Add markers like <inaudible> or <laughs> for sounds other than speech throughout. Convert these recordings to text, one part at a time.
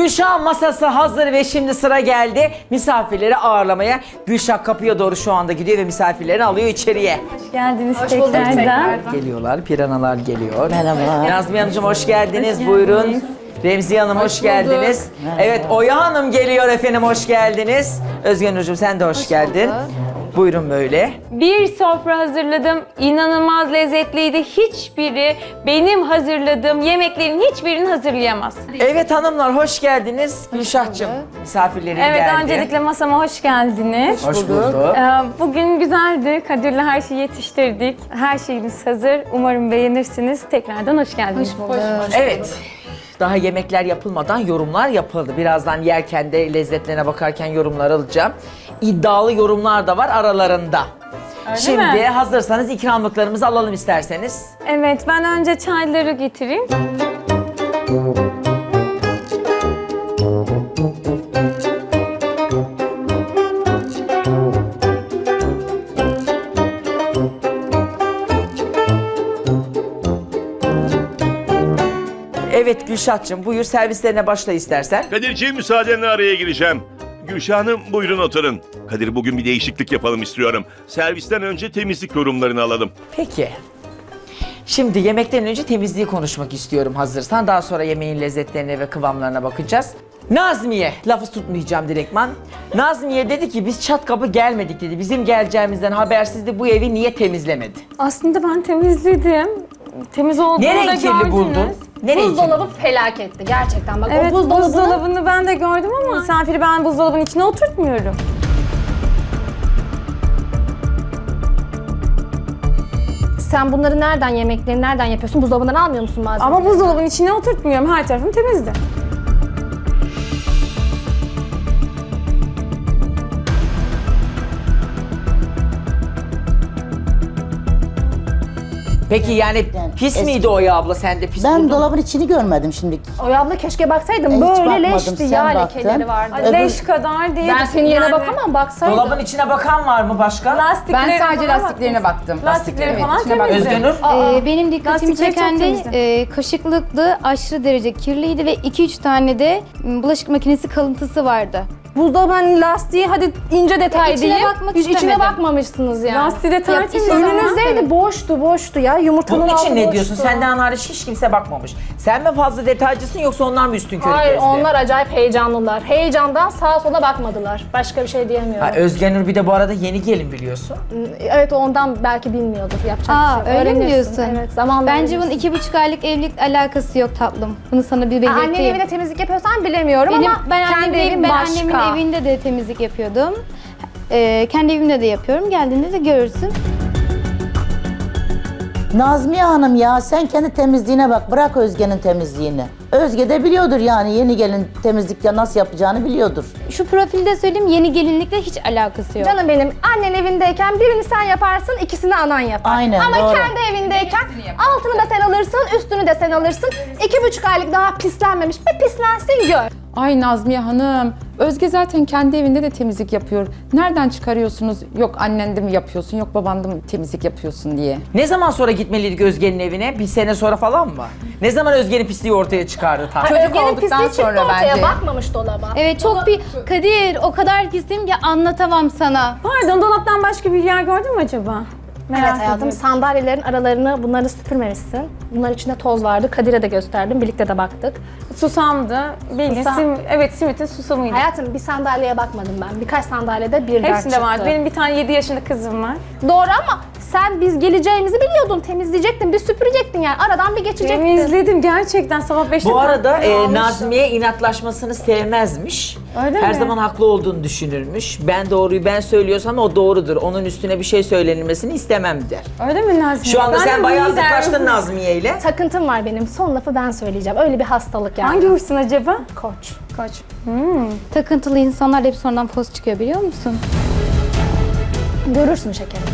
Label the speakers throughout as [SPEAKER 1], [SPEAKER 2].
[SPEAKER 1] Gülşah masası hazır ve şimdi sıra geldi misafirleri ağırlamaya. Gülşah kapıya doğru şu anda gidiyor ve misafirlerini alıyor içeriye.
[SPEAKER 2] Hoş geldiniz
[SPEAKER 3] bulduk
[SPEAKER 2] tekrardan.
[SPEAKER 3] tekrardan.
[SPEAKER 1] Geliyorlar, piranalar geliyor.
[SPEAKER 4] Merhaba.
[SPEAKER 1] Nazmiye Hanımcığım hoş geldiniz.
[SPEAKER 2] Hoş
[SPEAKER 1] Buyurun. Remziye Hanım hoş, geldiniz. Evet Oya Hanım geliyor efendim hoş geldiniz. Özgen Hocam sen de hoş, geldin. Buyurun böyle.
[SPEAKER 2] Bir sofra hazırladım. İnanılmaz lezzetliydi. Hiçbiri benim hazırladığım yemeklerin hiçbirini hazırlayamaz.
[SPEAKER 1] Evet hanımlar hoş geldiniz. Gülşah'cığım misafirlerin
[SPEAKER 2] Evet
[SPEAKER 1] geldi.
[SPEAKER 2] öncelikle masama hoş geldiniz.
[SPEAKER 1] Hoş bulduk.
[SPEAKER 2] Ee, Bugün güzeldi. Kadir'le her şeyi yetiştirdik. Her şeyimiz hazır. Umarım beğenirsiniz. Tekrardan hoş geldiniz.
[SPEAKER 1] Evet. Daha yemekler yapılmadan yorumlar yapıldı. Birazdan yerken de lezzetlerine bakarken yorumlar alacağım. İddialı yorumlar da var aralarında. Şimdi
[SPEAKER 2] mi?
[SPEAKER 1] hazırsanız ikramlıklarımızı alalım isterseniz.
[SPEAKER 2] Evet ben önce çayları getireyim.
[SPEAKER 1] Evet Gülşah'cığım buyur servislerine başla istersen.
[SPEAKER 5] Kadir'ciğim müsaadenle araya gireceğim. Gülşah Hanım buyurun oturun. Kadir bugün bir değişiklik yapalım istiyorum. Servisten önce temizlik yorumlarını alalım.
[SPEAKER 1] Peki. Şimdi yemekten önce temizliği konuşmak istiyorum hazırsan. Daha sonra yemeğin lezzetlerine ve kıvamlarına bakacağız. Nazmiye, lafı tutmayacağım direktman. Nazmiye dedi ki biz çat kapı gelmedik dedi. Bizim geleceğimizden habersizdi bu evi niye temizlemedi?
[SPEAKER 2] Aslında ben temizledim. Temiz olduğunu
[SPEAKER 1] Nereye
[SPEAKER 2] da
[SPEAKER 1] kirli
[SPEAKER 2] gördünüz.
[SPEAKER 1] buldun? Nereye?
[SPEAKER 3] Buzdolabı felaketti gerçekten. Bak
[SPEAKER 2] Evet
[SPEAKER 3] o buzdolabını
[SPEAKER 2] buzdolabını ben de gördüm ama misafiri ben buzdolabının içine oturtmuyorum.
[SPEAKER 3] sen bunları nereden yemekleri nereden yapıyorsun? Buzdolabından almıyor musun malzemeleri?
[SPEAKER 2] Ama buzdolabının içine oturtmuyorum. Her tarafım temizdi.
[SPEAKER 1] Peki yani pis
[SPEAKER 4] eski-
[SPEAKER 1] miydi Oya abla sen de pis buldun
[SPEAKER 4] Ben
[SPEAKER 1] mu?
[SPEAKER 4] dolabın içini görmedim şimdi.
[SPEAKER 3] Oya abla keşke baksaydım.
[SPEAKER 4] Hiç
[SPEAKER 3] Böyle leşti
[SPEAKER 4] sen
[SPEAKER 3] ya
[SPEAKER 4] baktın.
[SPEAKER 3] lekeleri vardı.
[SPEAKER 4] Öbür-
[SPEAKER 2] Leş kadar değil.
[SPEAKER 3] Ben senin yerine bakamam baksaydım.
[SPEAKER 1] Dolabın içine bakan var mı başka?
[SPEAKER 2] Lastikleri
[SPEAKER 6] Ben sadece
[SPEAKER 2] falan
[SPEAKER 6] lastiklerine baktım.
[SPEAKER 2] Lastikleri
[SPEAKER 6] Evet,
[SPEAKER 2] falan
[SPEAKER 6] içine baktım.
[SPEAKER 2] temizdi.
[SPEAKER 1] Özgünür?
[SPEAKER 7] Ee, benim dikkatimi
[SPEAKER 2] Lastikleri
[SPEAKER 7] çeken de
[SPEAKER 2] temizdi.
[SPEAKER 7] e, kaşıklıktı, aşırı derece kirliydi ve 2-3 tane de m, bulaşık makinesi kalıntısı vardı.
[SPEAKER 3] Buzdolabının lastiği hadi ince detay
[SPEAKER 7] İçine
[SPEAKER 3] değil.
[SPEAKER 7] bakmak
[SPEAKER 3] Hiç içine
[SPEAKER 7] istemedim.
[SPEAKER 3] bakmamışsınız yani.
[SPEAKER 2] Lastiği de tertemiz.
[SPEAKER 3] Önünüzdeydi boştu boştu ya. Yumurtanın
[SPEAKER 1] Bunun
[SPEAKER 3] altı
[SPEAKER 1] için ne
[SPEAKER 3] boştu.
[SPEAKER 1] diyorsun? Senden hariç hiç kimse bakmamış. Sen mi fazla detaycısın yoksa onlar mı üstün körü
[SPEAKER 3] Hayır onlar acayip heyecanlılar. Heyecandan sağa sola bakmadılar. Başka bir şey diyemiyorum.
[SPEAKER 1] Ha, Özgenur bir de bu arada yeni gelin biliyorsun.
[SPEAKER 3] Evet ondan belki bilmiyordur. Yapacak
[SPEAKER 7] Aa,
[SPEAKER 3] bir şey yok.
[SPEAKER 7] öyle mi
[SPEAKER 3] Öğrenirsin.
[SPEAKER 7] diyorsun?
[SPEAKER 3] Evet zamanla
[SPEAKER 7] Bence bunun
[SPEAKER 3] öğrenirsin.
[SPEAKER 7] iki buçuk aylık evlilik alakası yok tatlım. Bunu sana bir belirteyim.
[SPEAKER 3] Annenin evinde temizlik yapıyorsan bilemiyorum
[SPEAKER 7] Benim,
[SPEAKER 3] ama
[SPEAKER 7] ben,
[SPEAKER 3] kendi
[SPEAKER 7] annemin,
[SPEAKER 3] evim
[SPEAKER 7] ben
[SPEAKER 3] başka.
[SPEAKER 7] annemin evinde de temizlik yapıyordum. Ee, kendi evimde de yapıyorum. Geldiğinde de görürsün.
[SPEAKER 4] Nazmiye Hanım ya sen kendi temizliğine bak. Bırak Özge'nin temizliğini. Özge de biliyordur yani yeni gelin temizlikte nasıl yapacağını biliyordur.
[SPEAKER 7] Şu profilde söyleyeyim yeni gelinlikle hiç alakası yok.
[SPEAKER 3] Canım benim annen evindeyken birini sen yaparsın, ikisini anan yapar.
[SPEAKER 4] Aynen,
[SPEAKER 3] Ama
[SPEAKER 4] doğru.
[SPEAKER 3] kendi evindeyken altını da sen alırsın, üstünü de sen alırsın. İki buçuk aylık daha pislenmemiş. Bir pislensin gör.
[SPEAKER 6] Ay Nazmiye Hanım, Özge zaten kendi evinde de temizlik yapıyor. Nereden çıkarıyorsunuz? Yok annen de mi yapıyorsun, yok baban da mı temizlik yapıyorsun diye.
[SPEAKER 1] Ne zaman sonra gitmeliydik Özge'nin evine? Bir sene sonra falan mı? Ne zaman Özge'nin pisliği ortaya çıkardı tam?
[SPEAKER 6] Çocuk
[SPEAKER 3] Özge'nin
[SPEAKER 6] olduktan
[SPEAKER 3] pisliği çıktı
[SPEAKER 6] sonra
[SPEAKER 3] ortaya,
[SPEAKER 6] bence.
[SPEAKER 3] bakmamış dolaba.
[SPEAKER 7] Evet çok bir Kadir o kadar pisliyim ki anlatamam sana.
[SPEAKER 2] Pardon dolaptan başka bir yer gördün mü acaba?
[SPEAKER 3] Evet hayatım,
[SPEAKER 2] ediyorum.
[SPEAKER 3] sandalyelerin aralarını bunları süpürmemişsin. Bunların içinde toz vardı. Kadir'e de gösterdim, birlikte de baktık.
[SPEAKER 2] Susamdı. Bildiğin
[SPEAKER 3] Susam.
[SPEAKER 2] sim, evet simitin susamıydı.
[SPEAKER 3] Hayatım bir sandalyeye bakmadım ben. Birkaç sandalyede bir
[SPEAKER 2] Hepsinde
[SPEAKER 3] çıktı.
[SPEAKER 2] vardı. Benim bir tane 7 yaşında kızım var.
[SPEAKER 3] Doğru ama sen biz geleceğimizi biliyordun. Temizleyecektin, bir süpürecektin yani. Aradan bir geçecektin.
[SPEAKER 2] Temizledim gerçekten sabah 5'te.
[SPEAKER 1] Bu arada e. Nazmiye inatlaşmasını sevmezmiş.
[SPEAKER 2] Öyle
[SPEAKER 1] Her
[SPEAKER 2] mi?
[SPEAKER 1] zaman haklı olduğunu düşünürmüş. Ben doğruyu ben söylüyorsam o doğrudur. Onun üstüne bir şey söylenilmesi istemem der.
[SPEAKER 2] Öyle mi Nazmiye?
[SPEAKER 1] Şu anda
[SPEAKER 2] Ben
[SPEAKER 1] sen
[SPEAKER 2] de
[SPEAKER 1] bayağı zıplaştın Nazmiye ile.
[SPEAKER 3] Takıntım var benim. Son lafı ben söyleyeceğim. Öyle bir hastalık yani.
[SPEAKER 2] Hangi hırsın acaba?
[SPEAKER 3] koç?
[SPEAKER 2] Koç.
[SPEAKER 7] Takıntılı insanlar hep sonradan poz çıkıyor biliyor musun?
[SPEAKER 3] Görürsün şekerim.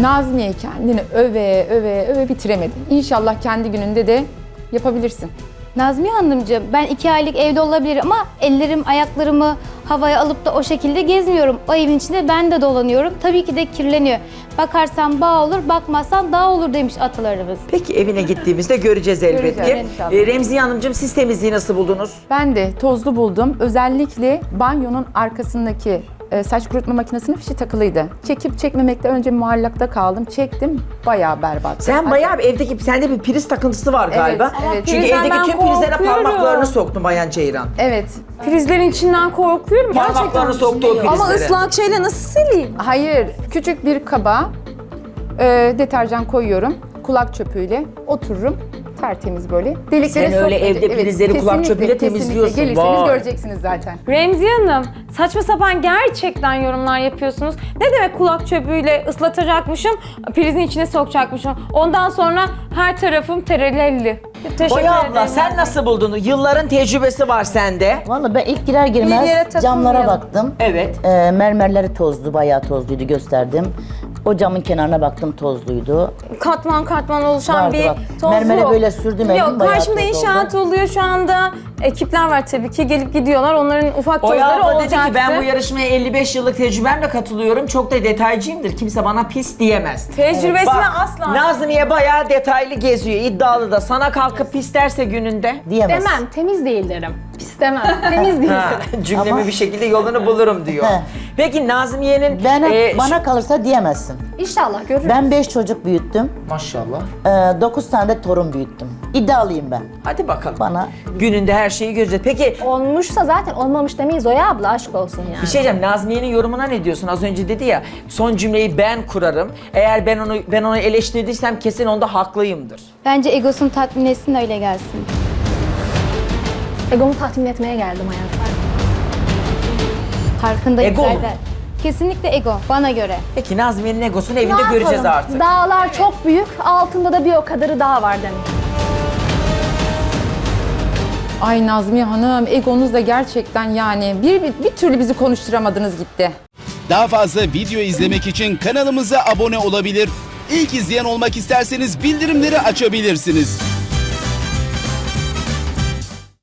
[SPEAKER 6] Nazmiye kendini öve öve öve bitiremedin. İnşallah kendi gününde de yapabilirsin.
[SPEAKER 7] Nazmiye Hanımcığım ben iki aylık evde olabilirim ama ellerim ayaklarımı havaya alıp da o şekilde gezmiyorum. O evin içinde ben de dolanıyorum. Tabii ki de kirleniyor. Bakarsan bağ olur, bakmazsan dağ olur demiş atalarımız.
[SPEAKER 1] Peki evine gittiğimizde göreceğiz elbette.
[SPEAKER 6] Göreceğiz inşallah.
[SPEAKER 1] E, Remziye Hanımcığım siz temizliği nasıl buldunuz?
[SPEAKER 6] Ben de tozlu buldum. Özellikle banyonun arkasındaki saç kurutma makinesinin fişi takılıydı. Çekip çekmemekte önce muallakta kaldım. Çektim. Bayağı berbat.
[SPEAKER 1] Sen bayağı bir evdeki sende bir priz takıntısı var galiba.
[SPEAKER 6] evet.
[SPEAKER 1] Çünkü
[SPEAKER 2] Prizden
[SPEAKER 1] evdeki
[SPEAKER 2] ben
[SPEAKER 1] tüm prizlere
[SPEAKER 2] korkuyorum.
[SPEAKER 1] parmaklarını soktun Bayan Ceyran.
[SPEAKER 6] Evet.
[SPEAKER 2] Prizlerin içinden korkuyorum. Gerçekten.
[SPEAKER 1] Parmaklarını soktu o prizlere.
[SPEAKER 2] Ama ıslak şeyle nasıl sileyim?
[SPEAKER 6] Hayır. Küçük bir kaba e, deterjan koyuyorum. Kulak çöpüyle otururum. Tertemiz böyle. Delikleri
[SPEAKER 1] Sen öyle
[SPEAKER 6] sokmayacak.
[SPEAKER 1] evde prizleri kulak
[SPEAKER 6] kesinlikle,
[SPEAKER 1] çöpüyle
[SPEAKER 6] kesinlikle.
[SPEAKER 1] temizliyorsun.
[SPEAKER 6] Gelirseniz
[SPEAKER 1] Vay.
[SPEAKER 6] göreceksiniz zaten.
[SPEAKER 2] Remziye Hanım, saçma sapan gerçekten yorumlar yapıyorsunuz. Ne demek kulak çöpüyle ıslatacakmışım, prizin içine sokacakmışım. Ondan sonra her tarafım terelelli. Teşekkür
[SPEAKER 1] Oya
[SPEAKER 2] ederim.
[SPEAKER 1] abla sen nasıl buldun? Yılların tecrübesi var sende.
[SPEAKER 4] Vallahi ben ilk girer
[SPEAKER 2] Bir yere
[SPEAKER 4] girmez camlara baktım.
[SPEAKER 1] Evet.
[SPEAKER 4] Ee, mermerleri tozlu, bayağı tozluydu gösterdim. O camın kenarına baktım tozluydu.
[SPEAKER 2] katman katman oluşan
[SPEAKER 4] Vardı
[SPEAKER 2] bir
[SPEAKER 4] bak.
[SPEAKER 2] toz
[SPEAKER 4] Mermere
[SPEAKER 2] yok.
[SPEAKER 4] böyle sürdüm elim,
[SPEAKER 2] Yok
[SPEAKER 4] bayağı
[SPEAKER 2] karşımda
[SPEAKER 4] toz
[SPEAKER 2] inşaat oluyor şu anda. Ekipler var tabii ki gelip gidiyorlar. Onların ufak
[SPEAKER 1] Oya
[SPEAKER 2] tozları
[SPEAKER 1] abla dedi
[SPEAKER 2] olacaktı.
[SPEAKER 1] ki ben bu yarışmaya 55 yıllık tecrübemle katılıyorum. Çok da detaycıyımdır. Kimse bana pis diyemez.
[SPEAKER 2] Tecrübesine
[SPEAKER 1] Bak,
[SPEAKER 2] asla.
[SPEAKER 1] Nazmiye bayağı detaylı geziyor. iddialı da. Sana kalkıp pis derse gününde.
[SPEAKER 4] Diyemez.
[SPEAKER 2] Demem, temiz değil derim. Pis demem, <laughs> temiz değil
[SPEAKER 1] Ha,
[SPEAKER 2] derim.
[SPEAKER 1] cümlemi
[SPEAKER 4] Ama-
[SPEAKER 1] bir şekilde yolunu bulurum diyor.
[SPEAKER 4] He.
[SPEAKER 1] Peki Nazmiye'nin...
[SPEAKER 4] Bana,
[SPEAKER 1] e,
[SPEAKER 4] bana kalırsa diyemezsin.
[SPEAKER 3] İnşallah görürüz.
[SPEAKER 4] Ben beş çocuk büyüttüm.
[SPEAKER 1] Maşallah.
[SPEAKER 4] Ee, dokuz tane de torun büyüttüm. İddialıyım ben.
[SPEAKER 1] Hadi bakalım.
[SPEAKER 4] Bana
[SPEAKER 1] Gününde her şeyi göreceğiz. Peki
[SPEAKER 3] Olmuşsa zaten olmamış demeyiz Oya abla aşk olsun yani.
[SPEAKER 1] bir şey diyeceğim. Nazmiye'nin yorumuna ne diyorsun? Az önce dedi ya son cümleyi ben kurarım. Eğer ben onu ben onu eleştirdiysem kesin onda haklıyımdır.
[SPEAKER 7] Bence egosunu tatmin etsin öyle gelsin.
[SPEAKER 3] Egomu tatmin etmeye geldim hayatım.
[SPEAKER 7] Farkındayım
[SPEAKER 1] Ego mu?
[SPEAKER 7] zaten. Kesinlikle ego bana göre.
[SPEAKER 1] Peki Nazmiye'nin egosunu evinde
[SPEAKER 3] Ne
[SPEAKER 1] göreceğiz
[SPEAKER 3] yapalım?
[SPEAKER 1] artık.
[SPEAKER 3] Dağlar çok büyük, altında da bir o kadarı daha var demek.
[SPEAKER 6] Ay Nazmiye Hanım egonuz da gerçekten yani bir, bir, bir türlü bizi konuşturamadınız gitti.
[SPEAKER 8] Daha fazla video izlemek için kanalımıza abone olabilir. İlk izleyen olmak isterseniz bildirimleri açabilirsiniz.